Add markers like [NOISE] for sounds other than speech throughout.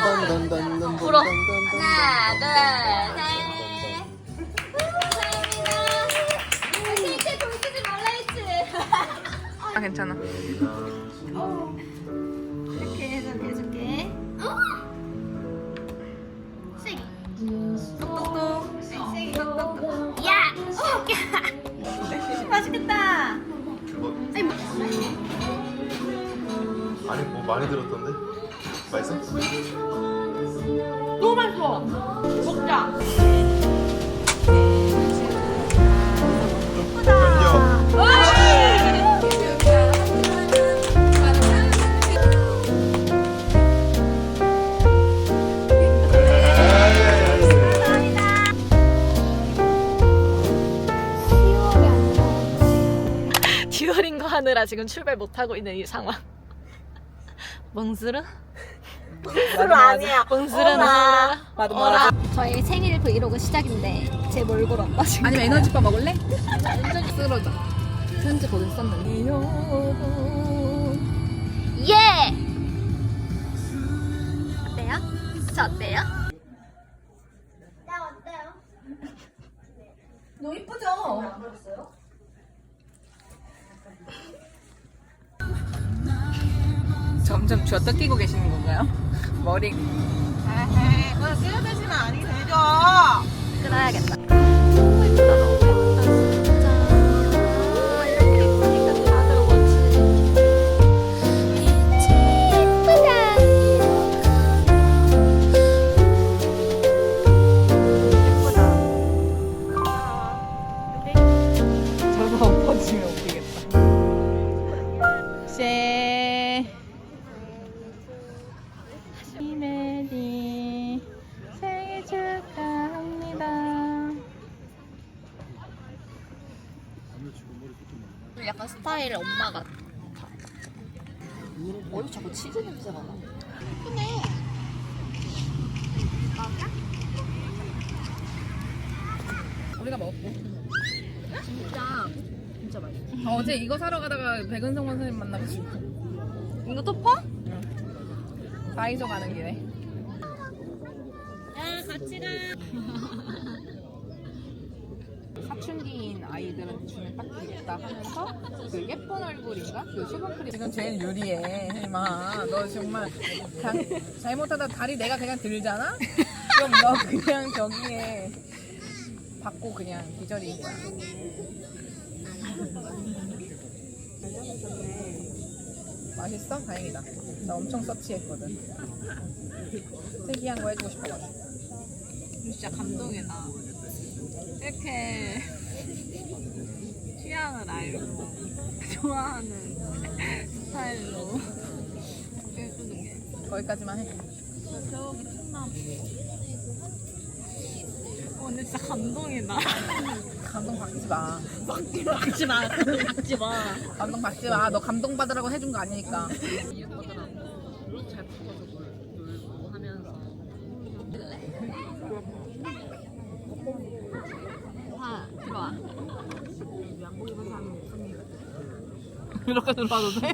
하나, 둘, 셋. 감사합니다. 케이크 돌리지 말라 했지. 아 괜찮아. 이렇게 해서 해줄게. 아니 뭐 많이 들었던데? 맛있어? 너무 맛있어. 먹자. 야 듀얼인 거 하느라 지금 출발 못 하고 있는 이 상황. 멍스르? 멍스르 아니야. 멍스르는 맞아, 맞아. 저희 생일 브이로그 시작인데 제 몰골 안 빠진 아니면 에너지바 먹을래? [LAUGHS] 완전히 쓰러져. 편지 거기 썼는데. 예! 어때요? 저 어때요? 나 어때요? 너무 이쁘죠? 점점 끼고 계시는 건가요? 머 치즈 냄새가 나? 우리가 먹었고. 진짜 진짜 맛있어. 어제 이거 사러 가다가 백은성 선생님 만나가지고 이거 또 퍼? 다이소 가는 길에. 야 같이 가. [LAUGHS] 사춘기인 아이들한테 주면 딱 되겠다 하면서 그 예쁜 얼굴인가? 그 슈퍼크림 지금 제일 유리해 혜림아 너 정말 그냥 잘못하다 다리 내가 그냥 들잖아? 그럼 너 그냥 저기에 받고 그냥 기절인 거야 맛있어? 다행이다 나 엄청 서치했거든 특이한 거 해주고 싶어가지고 진짜 감동이다. 이렇게 취향을 알고 [LAUGHS] 좋아하는 스타일로 해주는 게. 거기까지만 해 저기 참나. 어, 근데 진짜 감동이다. [LAUGHS] 감동 받지 마 박지 마. 박지 마. 감동 받지 마. 너 감동 받으라고 해준 거 아니니까. [LAUGHS] 잘 붙어서 놀고 하면서. 화 들어와. 이렇게 들어와도 돼?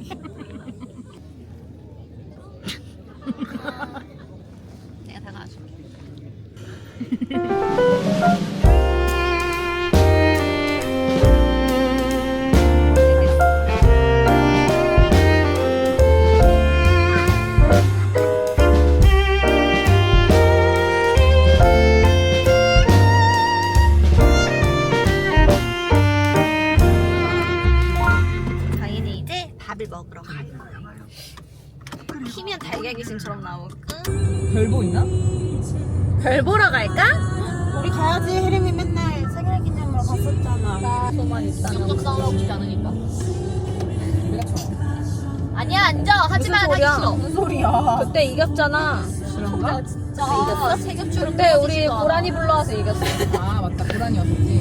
이겼잖아 그런가? 진짜 이겼어? 세겹줄을 그때 우리 고라니 불러와서 이겼어 아 맞다 고란이었지.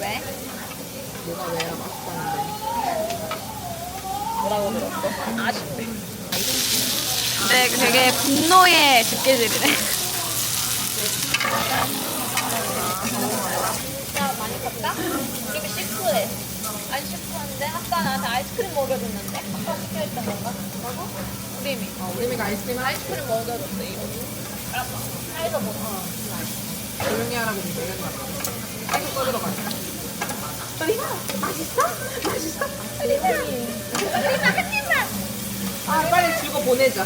왜? 내가 왜야 맛있다는데. 뭐라고 들었어? 아쉽대 네, 되게 분노의 집게질이네. 야, 많이 컸다? 입이 시크해. 아니, 시크한데? 아까 나한테 아이스크림 먹여줬는데? 아까 시켜있던 건가? 뭐라고? 우리미. 어, 우리미가 아이스크림 아이스크림 먹여줬어, 이거. 알았어. 사이다 먹어. 조용히 하라고 얘기하지 마. 계속 꺼들어 가. 아, 빨리 주고 보내자.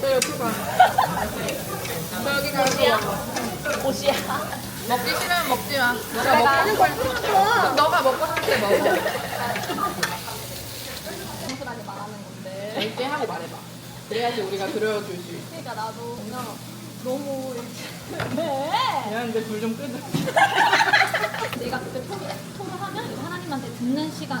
저 옆에 가. 저 여기 가서 옷이야. 먹기 싫으면 먹지 마. 너가 싶을 때 그럼 너가 먹고 싶을 때 먹어. 단순하게 말하는 건데. 절대 하고 말해봐. 그래야지 우리가 들어줄 수 있어. 그러니까 나도 그냥 너무 이렇게. [LAUGHS] 네. 미안한데 불 좀 끄자. [LAUGHS] 내가 그때 토로, 토로하면 이거 하나님한테 듣는 시간,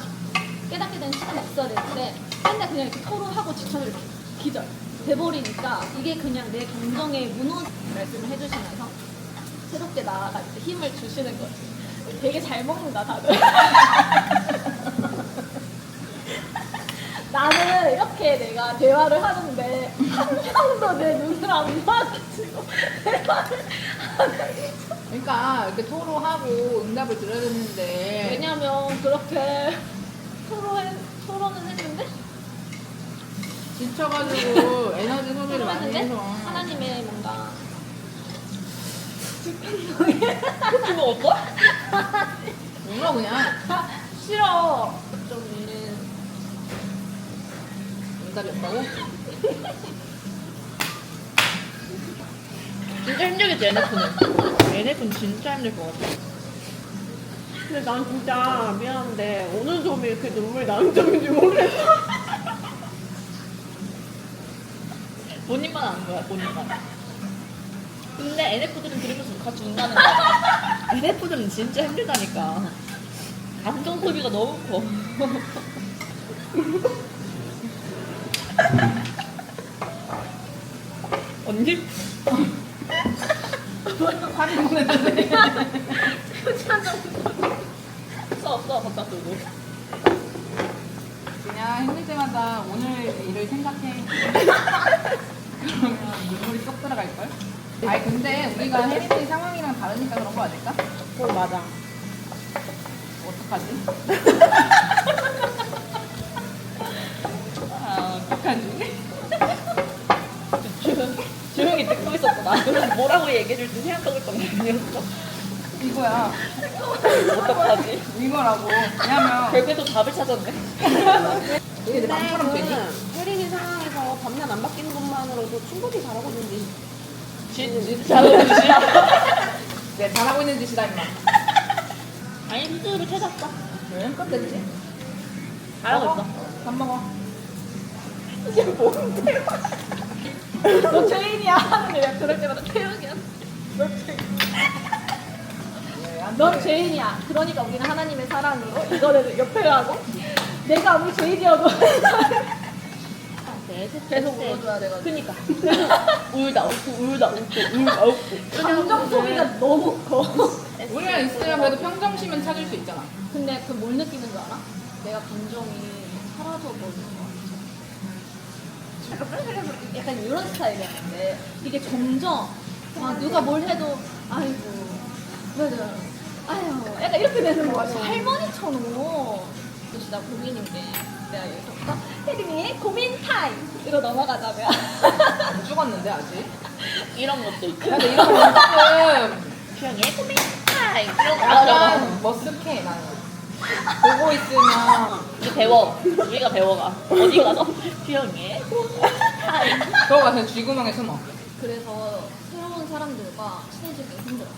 깨닫게 되는 시간이 있어야 되는데 맨날 그냥 이렇게 토로하고 지쳐서 이렇게 기절 돼버리니까 이게 그냥 내 감정에 무너 말씀을 해주시면서 새롭게 나아갈 때 힘을 주시는 거지. 되게 잘 먹는다 다들. 나는 이렇게 내가 대화를 하는데 한 명도 내 눈을 안 마주치고 대화를 하는 그러니까 이렇게 토로하고 응답을 들어야 되는데 왜냐면 그렇게 토로해, 토론은 했는데 지쳐가지고 에너지 소비를 많이 토론했는데 해서 하나님의 뭔가 그거 없어? 몰라 그냥 싫어 좀 이는 응답이 없다고? 진짜 힘들겠지, 얘네분은. 얘네분 진짜 힘들 것 같아. 근데 난 진짜 미안한데 어느 점이 이렇게 눈물이 나는 점인지 모르겠어. 본인만 아는 거야, 본인만. 근데 NF들은 들으면서 같이 운다는 거야. NF들은 진짜 힘들다니까. 감정 소비가 너무 커. [LAUGHS] 언니? 써, 써, 갖다 쓰고. 그냥 힘들 때마다 오늘 일을 생각해 [LAUGHS] 그러면 눈물이 쏙 들어갈걸? 아니 근데 우리가 혜린이 상황이랑 다르니까 그런 거 아닐까? 어 맞아. 어떡하지? 아, 어떡하지? 조용히, 조용히 듣고 있었구나. 그래서 뭐라고 얘기해줄 지 생각하고 있던 게 아니었어. 이거야 어떡하지? 이거라고 왜냐면 결국에 또 답을 찾았네. 이게 내 맘처럼 되니? 혜린이 상황에서 밤낮 안 바뀌는 것만으로도 충분히 잘하고 있는지. 잘하는 짓이야. 내 잘하고 있는 짓이다 임마 아니, 스스로 찾았어. 왜? 됐지 잘하고. 있어. 밥 먹어 너 죄인이야 하는데 내가 그럴 때마다 태연이야 넌 죄인이야 그러니까 우리는 하나님의 사랑으로 이거를 옆에 하고 내가 아무리 죄인이어도 [LAUGHS] 계속 울어줘야 돼가지고. 그니까. [LAUGHS] 울다 웃고, 울다 웃고, 울다 웃고. 감정 소비가 너무 커. 우리랑 있으면 그래도 평정심은 찾을 수 있잖아. 근데 그 뭘 느끼는 줄 알아? 내가 감정이 사라져버리는 거 약간 약간 이런 스타일이었는데 이게 점점 아, 누가 뭘 해도 아이고 맞아 아유 약간 이렇게 되는 거야 할머니처럼 그래서 나 고민인 게 내가 여기서부터 혜림이 고민 타임으로 넘어가자면 안 죽었는데 아직 [LAUGHS] 이런 것도 있고. 근데 이런 거 조금 주영이의 고민 타임. 이런 거. 약간 머쓱해 나는 보고 있으면 우리 배워. 우리가 배워가. 어디 가서 주영이의 고민 타임. 그거 가서 쥐구멍에 숨어 그래서 새로운 사람들과 친해지기 힘들어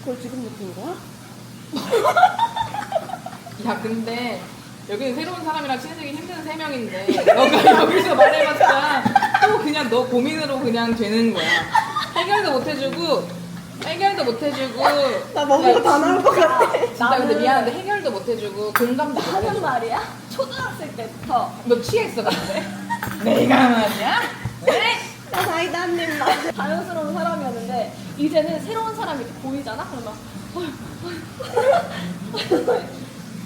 그걸 지금 느낀 거야? [LAUGHS] 야 근데 여기는 새로운 사람이랑 친해지기 힘든 세 명인데 너가 [LAUGHS] 여기서 말해봤자 또 그냥 너 고민으로 그냥 되는 거야. 해결도 못 해주고 해결도 못 해주고. 나 먹은 거 다 나올 것 같아. 진짜 근데 미안한데 해결도 못 해주고 공감도 못 하는 해줘 말이야? 초등학생 때부터. 너 취했어 근데 [LAUGHS] 내가 말이야? 나 사이다 한 입만. 자연스러운 사람이었는데 이제는 새로운 사람이 이렇게 보이잖아? 그러면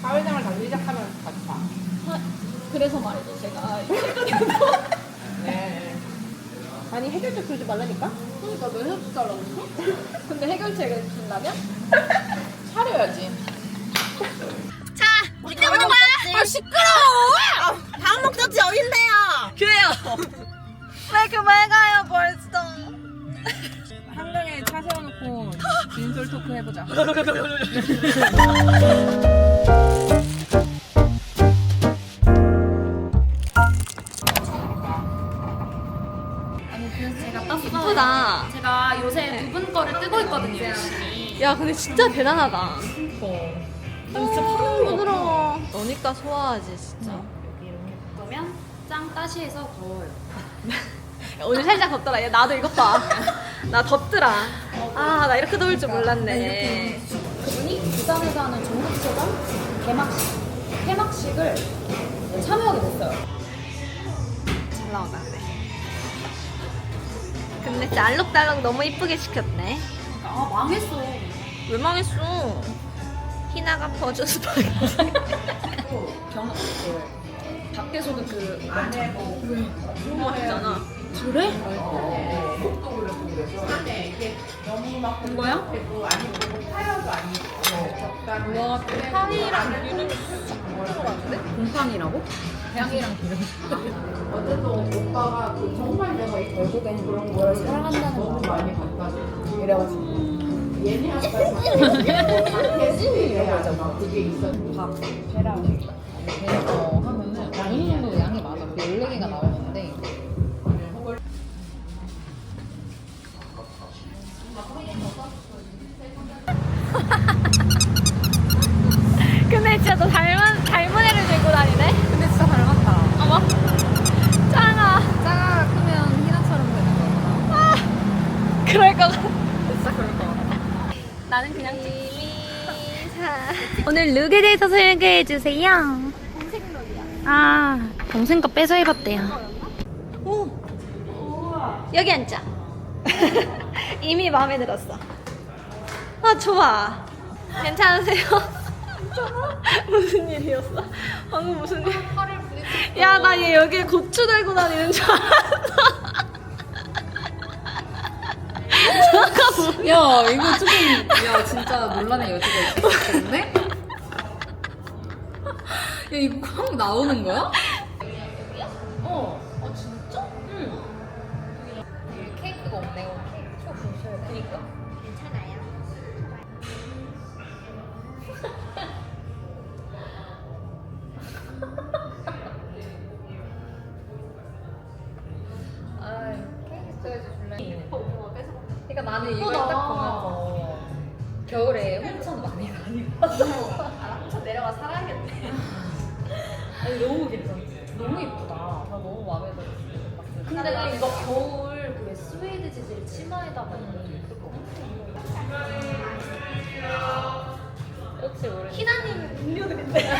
사회생활 다시 시작하면 같이 봐. 하- 그래서 말이죠 제가 [LAUGHS] 네. 아니 해결책 그러지 말라니까? 그러니까 왜 했어? [LAUGHS] 근데 해결책을 준다면? [LAUGHS] 차려야지. 이때 오는 거야? 아 시끄러워! 밥 목적지 어딘데요? 그래요. 왜 그만 가요 벌써? 한강에 차 세워놓고 진솔 토크 해보자. 야 근데 진짜 대단하다. 진짜 파는 부드러워. 너니까 소화하지 진짜. 그러면 짱 따시해서 더워요 [LAUGHS] 오늘 살짝 덥더라. 야 나도 이것 봐. 나 덥더라. 아 나 이렇게 더울 줄 몰랐네. 그분이 부산에서 하는 전국체전 개막식 개막식을 참여하게 됐어요 잘 나온다 근데. 근데 진짜 알록달록 너무 이쁘게 시켰네. 아 망했어 왜 망했어? 희나가 퍼준 스파게티. 경 그, 밖에서도 그 안에 너무 맛있잖아. 그래? 이거야? 와, 향이랑 기름 들어갔는데? 곰팡이라고? 향이랑 기름. 결국엔 그런 걸 사랑한다는 거 이래가지고 어, [LAUGHS] 하면은 어느 정도 양이 맞아. 그 14개가 나오는데. 근데 진짜 너 닮은 닮은 애를 들고 다니네. 근데 진짜 닮았다. 어머. 짱아. 짜가 크면 희나처럼 되는 거구나. 그럴 것 같아. 진짜 그럴 것 같아. 나는 그냥 이미사. 오늘 룩에 대해서 소개해 주세요. 동생 룩이야. 아, 동생 거 빼서 입었대요. 오. 여기 앉자. [LAUGHS] 이미 마음에 들었어. 아, 좋아. 괜찮으세요? [LAUGHS] 무슨 일이었어? 방금 무슨 일? 야, 나 얘 여기에 고추 들고 다니는 줄 알았어. [LAUGHS] 야, 이거 조금, 야, 진짜 논란의 여지가 있었네? 야, 이거 한국 나오는 거야? 근데 이거 겨울 그 스웨이드 재질 치마에다가 입어도 예쁠 것 같아. 혹시 모르 희나님 음료들인데.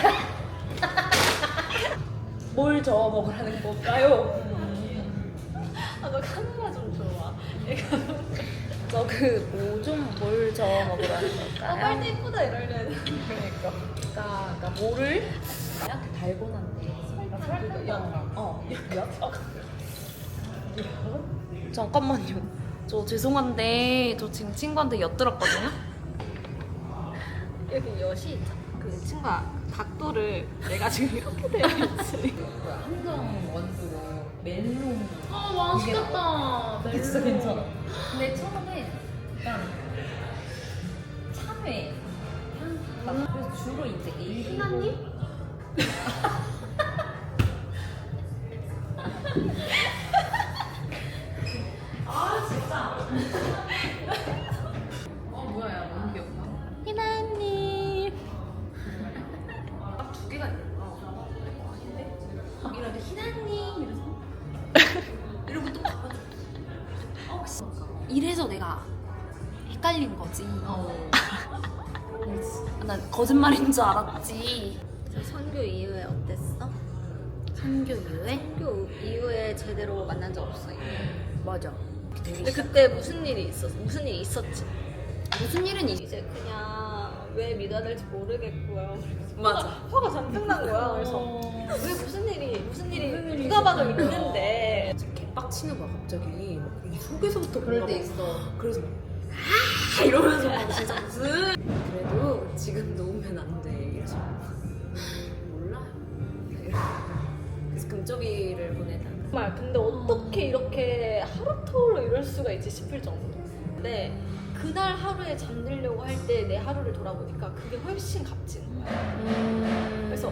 [LAUGHS] 뭘 저어 먹으라는 걸까요? 아, 너 카메라 좀 줘봐. 저그뭐좀뭘 저어 먹으라는 아, 걸까요? 빨리 이쁘다 이러려는. 그러니까. 그러니까, 그러니까 뭐를 약간 달고난데. 설탕 연. 어. 잠깐만요. 저 죄송한데 저 지금 친구한테 엿들었거든요. 여기 엿이 있잖아. 그 친구가 각도를 내가 지금 이렇게 되어 있지. 한정 원두로 멜론. 아 맛있겠다. 이게 진짜 괜찮아. 근데 처음에 약간 참외 향. 나 그래서 주로 이제 A. 희나님? 줄 알았지. 선교 이후에 어땠어? 선교 이후에? 선교 이후에 제대로 만난 적 없어요. 맞아. 근데 그때 무슨 일이 있었어? 무슨 일이 있었지? 무슨 일은 있 이제 그냥 왜 믿어야 될지 모르겠고요. [LAUGHS] 맞아. 화가, 잔뜩 난 거야. 그래서 왜 무슨 일이 무슨 일이 누가 봐도 있는데 개빡치는 거야 갑자기. 막 이 속에서부터 그럴 뭔가 때 막 있어. 그래서 아 이러면서 막 진짜 무슨 그래도 지금 놓으면 안 돼. 이래서 몰라요. 그래서 금쪽이를 보내다가 정말 근데 어떻게 이렇게 하루 통으로 이럴 수가 있지 싶을 정도. 근데 그날 하루에 잠들려고 할 때 내 하루를 돌아보니까 그게 훨씬 값지는 거야. 그래서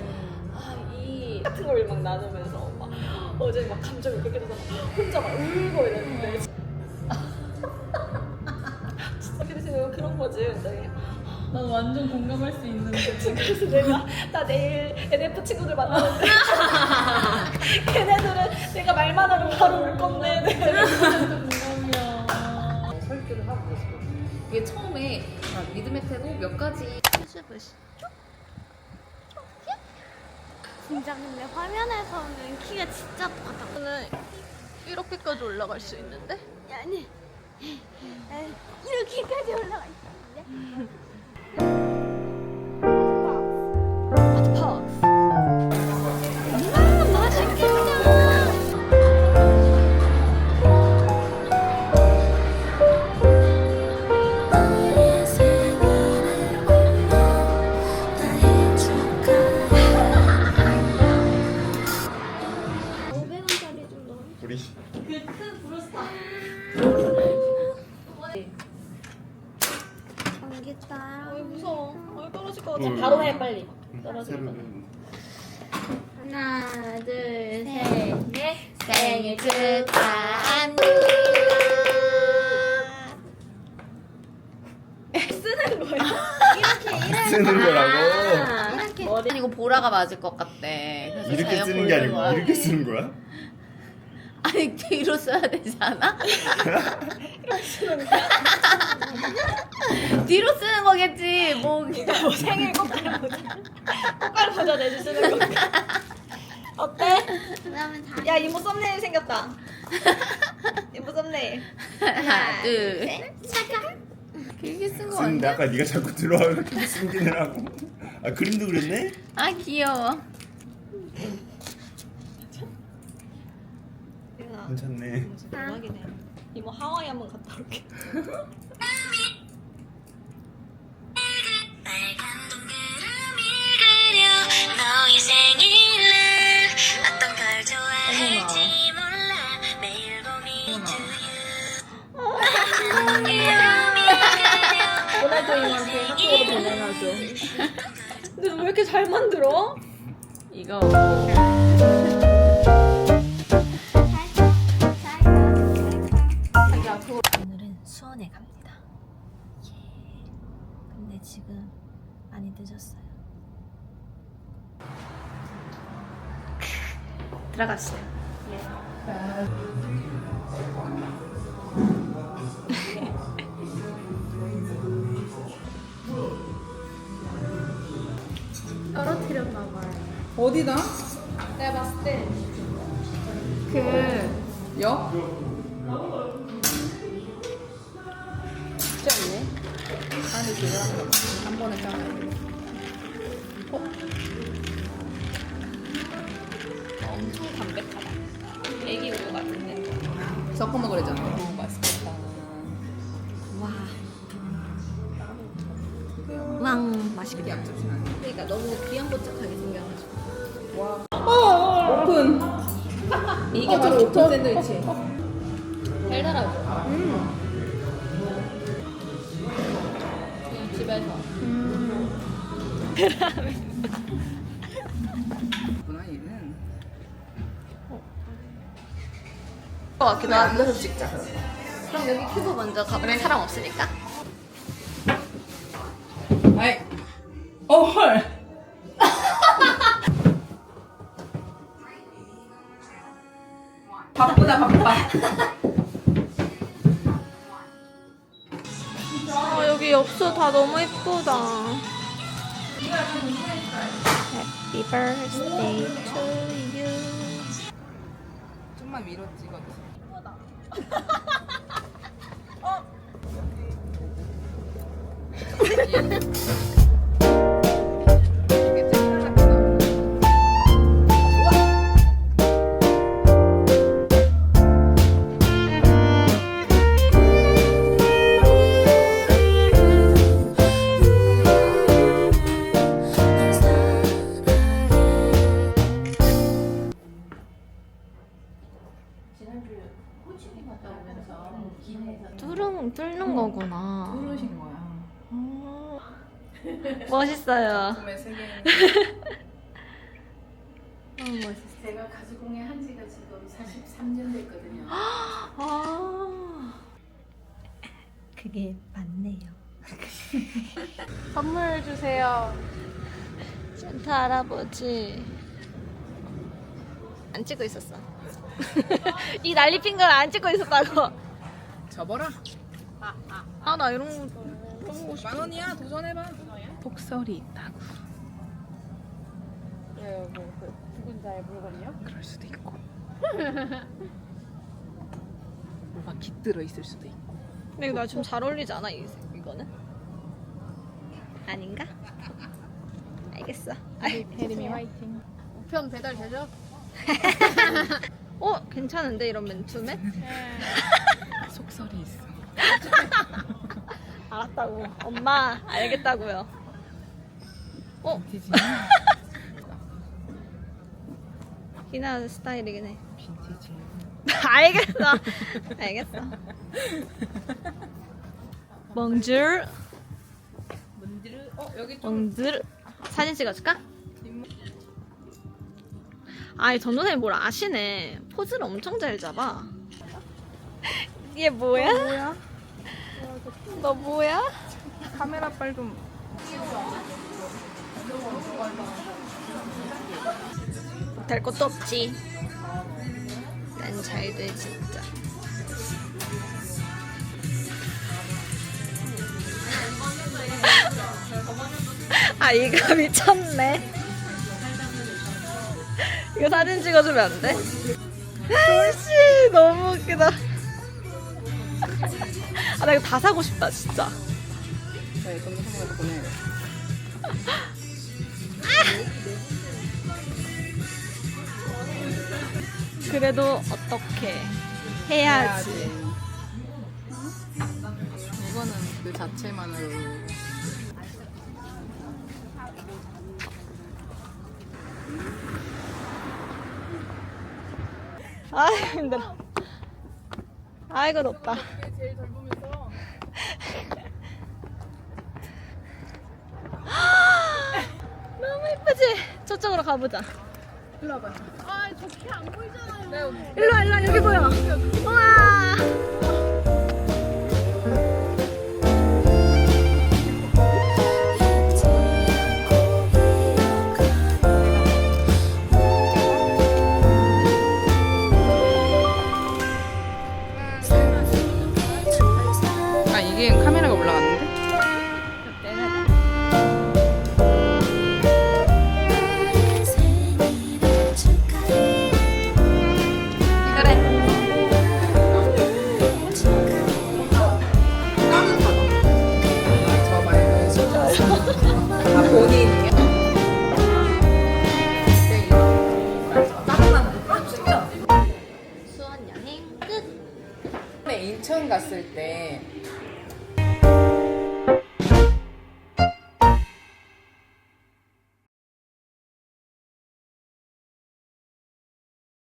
아, 이 같은 걸 막 나누면서 막 어제 막 감정이 그렇게 돼서 혼자 막 울고 이랬는데 [LAUGHS] 진짜 그래서 그런 거지. 근데 난 완전 공감할 수 있는데. [LAUGHS] 그래서 내가 나 내일 NF 친구들 만나는데 [LAUGHS] 걔네들은 내가 말만 하면 바로 울 건데 내가 [LAUGHS] 공감이야. 설교를 하고 그랬어. 이게 처음에 아, 믿음의 태도 몇 가지 진짜 근데 화면에서는 키가 진짜 똑같아. 저는 이렇게까지 올라갈 수 있는데 아니 아니, 이렇게까지 올라가 있었는데. Pulse. 써야 되지 않아? 뒤로 쓰는 거겠지. 뭐뭐 생일 꽃갈 모자 꽃갈 모자 내주시는 건가 어때? 그다음에 다. 야 이모 썸네일 생겼다 이모 썸네일 하나, 둘, 셋. 잠깐. 길게 쓴거 쓰는데 아니야? 아까 네가 자꾸 들어와서 [LAUGHS] 숨기는 하고 아 그림도 그렸네? 아 귀여워. 괜찮네. 대박이네. 이모 하와이 한번 갔다 올게. 너의 생일날 어떤 걸 좋아할지 몰라 매일 봄이 보내줘 이모한테 학교로 보내놔줘 근데 왜 이렇게 잘 만들어? 이거 수원에 갑니다. 예. 근데 지금 많이 늦었어요. 들어갑시다 [LAUGHS] 떨어뜨렸나 봐요 어디다? 내가 봤을 때 그 역? 들어간 거. 한 번에 짜놔야 돼. 엄청 담백하다 애기 우유 같은데 섞어 먹으래잖아. 너무 맛있겠다. 왕 맛있겠다. 약접시 아니야. 그러니까 너무 귀염뽀짝하게 생겨가지고 오픈. 이게 어, 바로 오픈 저- 샌드위치 달달하죠? 음. 얘는. 것 같기도 하고. 앉아서 찍자. 그럼 여기 큐브 먼저 가보면 사람 없으니까. 아이. 어 헐. 바쁘다 바빠. 아 여기 엽서 다 너무 예쁘다 Happy birthday to you 좀만 위로 찍어줘. 멋있어요. 꿈의 세계. [LAUGHS] 너무 멋있어. 제가 가수공예 한 지가 지금 43년 됐거든요. [GASPS] 아. 그게 맞네요. [LAUGHS] 선물 주세요. 산타 할아버지. 안 찍고 있었어. [LAUGHS] 이 난리 핀걸안 찍고 있었다고. 접어라. 아, 나 이런 거. 만 원이야. 도전해봐. 폭설이 있다고. 뭐, 그 죽은 자의 물건이요? 그럴 수도 있고. [LAUGHS] 뭐가 깃들어 있을 수도 있고. 근데 이거 나좀잘 어울리지 않아, 이, 이거는? 아닌가? 알겠어. 아이, 혜림이 [LAUGHS] 화이팅. 우편 배달 되죠? [LAUGHS] 어, 괜찮은데, 이런 맨투맨? 속설이 있어. 알았다고. 엄마, 알겠다고요. 어, 빈티지. [LAUGHS] 희나 스타일이긴 해. 빈티지. [LAUGHS] 알겠어. 알겠어. [LAUGHS] 멍줄. 문디르. 어 여기 좀. 멍줄. 사진 찍어줄까? 아이, 전 선생님 뭘 아시네. 포즈를 엄청 잘 잡아. 이게 뭐야? 뭐야? 너 뭐야? 카메라 빨 좀. 될 것도 없지. 난 잘 돼, 진짜. [LAUGHS] 아, 이거 [LAUGHS] 미쳤네. 이거 사진 찍어주면 안 돼? 아씨, 너무 웃기다. [LAUGHS] 아, 나 이거 다 사고 싶다, 진짜. 저희 동영상으로 보내요. 그래도 어떻게 해야지. 이거는 그 자체만으로. 아 힘들어. 아이고 잘 보면서. 너무 예쁘지? 저쪽으로 가보자. 일로 와봐. 일로 와, 일로 와, 여기 보여. 우와.